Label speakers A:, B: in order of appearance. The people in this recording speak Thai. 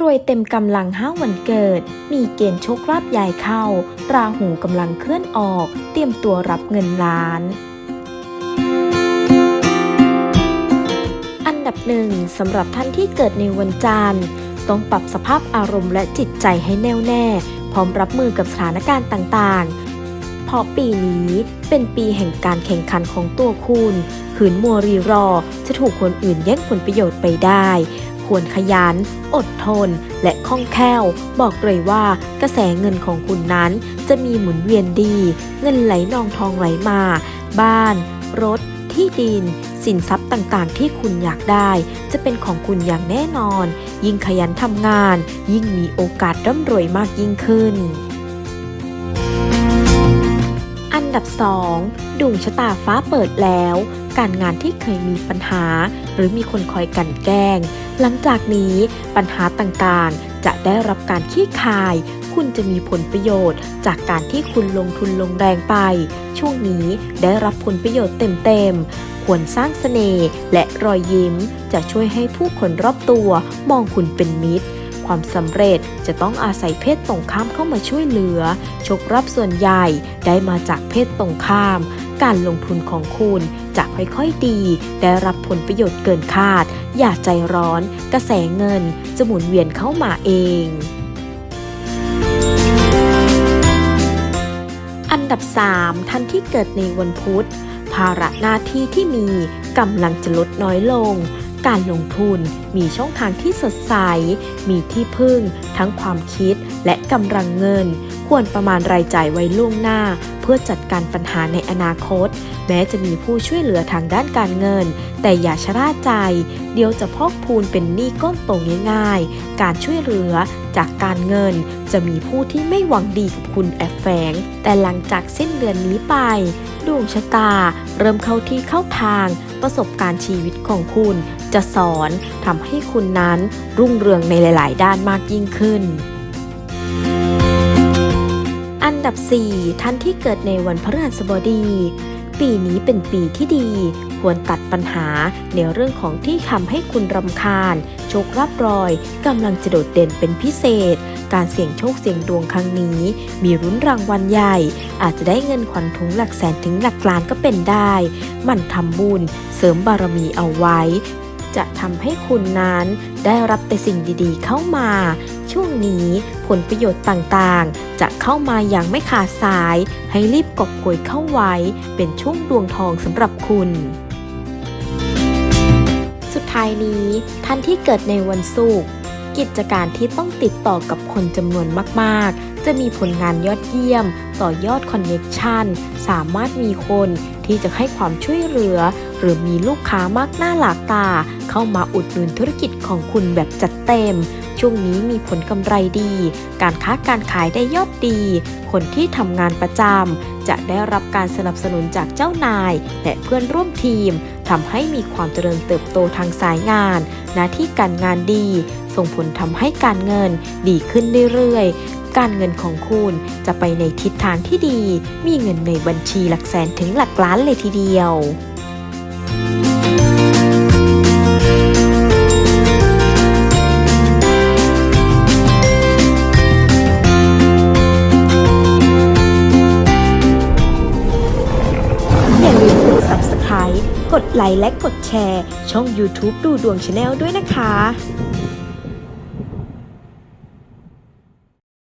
A: รวยเต็มกำลังห้าวันเกิด มีเกณฑ์โชคลาภใหญ่เข้า ราหูกำลังเคลื่อนออก เตรียมตัวรับเงินล้าน อันดับหนึ่งสำหรับท่านที่เกิดในวันจันทร์ ต้องปรับสภาพอารมณ์และจิตใจให้แน่วแน่ พร้อมรับมือกับสถานการณ์ต่างๆ เพราะปีนี้เป็นปีแห่งการแข่งขันของตัวคุณขืนมัวรีรอจะถูกคนอื่นแย่งผลประโยชน์ไปได้ ควรขยัน อดทน และคล่องแคล่ว บอกเลยว่ากระแสเงินของคุณนั้นจะมีหมุนเวียนดี เงินไหลนองทองไหลมา บ้าน รถ ที่ดิน สินทรัพย์ต่างๆ ที่คุณอยากได้ จะเป็นของคุณอย่างแน่นอน ยิ่งขยันทำงาน ยิ่งมีโอกาสร่ำรวยมากยิ่งขึ้น ดับ 2 ดวงชะตาฟ้าเปิดแล้ว การงานที่เคยมีปัญหา หรือมีคนคอยกันแกล้ง หลังจากนี้ปัญหาต่างๆ จะได้รับการขี้คาย คุณจะมีผลประโยชน์ จากการที่คุณลงทุนลงแรงไป ช่วงนี้ได้รับผลประโยชน์เต็มๆ ควรสร้างเสน่ห์และรอยยิ้ม จะช่วยให้ผู้คนรอบตัวมองคุณเป็นมิตร ความสำเร็จจะต้องอาศัยเพศตรงข้ามเข้ามาช่วยเหลือโชครับส่วนใหญ่ได้มาจากเพศตรงข้าม การลงทุนของคุณจะค่อยๆดี ได้รับผลประโยชน์เกินคาด อย่าใจร้อน กระแสเงินจะหมุนเวียนเข้ามาเองอันดับ 3 ท่านที่เกิดในวันพุธ ภาระหน้าที่ที่มีกำลังจะลดน้อยลง การลงทุนมีช่องทางที่สดใส มีที่พึ่ง ทั้งความคิดและกำลังเงิน ควรประมาณรายจ่ายไว้ล่วงหน้า เพื่อจัดการปัญหาในอนาคต แม้จะมีผู้ช่วยเหลือทางด้านการเงิน แต่อย่าชะล่าใจ เดี๋ยวจะพอกพูนเป็นหนี้ก้อนโตง่ายๆ การช่วยเหลือจากการเงินจะมีผู้ที่ไม่หวังดีกับคุณแอบแฝง แต่หลังจากสิ้นเดือนนี้ไป ดวงชะตา เริ่มเข้าที่เข้าทาง ประสบการณ์ชีวิตของคุณ จะสอนทำให้คุณนั้นรุ่งเรืองในหลาย ๆ ด้านมากยิ่งขึ้น อันดับ 4 ท่านที่เกิดในวันพฤหัสบดี ปีนี้เป็นปีที่ดี ควรตัดปัญหาในเรื่องของที่ทำให้คุณรำคาญ โชครับรอยกำลังจะโดดเด่นเป็นพิเศษ การเสี่ยงโชคเสี่ยงดวงครั้งนี้ มีรุ้นรางวัลใหญ่ อาจจะได้เงินขวัญถุงหลักแสนถึงหลักล้านก็เป็นได้ มันทำบุญเสริมบารมีเอาไว้ จะทำให้คุณนั้นได้รับแต่สิ่งดีๆเข้ามา ช่วงนี้ผลประโยชน์ต่างๆ จะเข้ามาอย่างไม่ขาดสาย ให้รีบกอบโกยเข้าไว้ เป็นช่วงดวงทองสำหรับคุณ สุดท้ายนี้ท่านที่เกิดในวันศุกร์ กิจการที่ต้องติดต่อกับคนจำนวนมาก ๆ จะมีผลงานยอดเยี่ยม ต่อยอดคอนเน็กชันสามารถมีคนที่จะให้ความช่วยเหลือ หรือมีลูกค้ามากหน้าหลากตา เข้ามาอุดหนุนธุรกิจของคุณแบบจัดเต็ม ช่วงนี้มีผลกำไรดี การค้าการขายได้ยอดดี คนที่ทำงานประจำจะได้รับการสนับสนุนจากเจ้านาย และเพื่อนร่วมทีม ทำให้มีความเจริญเติบโตทางสายงาน หน้าที่การงานดี ส่งผลทำให้การเงินดีขึ้นเรื่อยๆ การเงินของคุณจะไปในทิศทางที่ดี มีเงินในบัญชีหลักแสนถึงหลักล้านเลยทีเดียว ไลค์และกดแชร์ ช่อง YouTube ดูดวงชาแนลด้วยนะคะ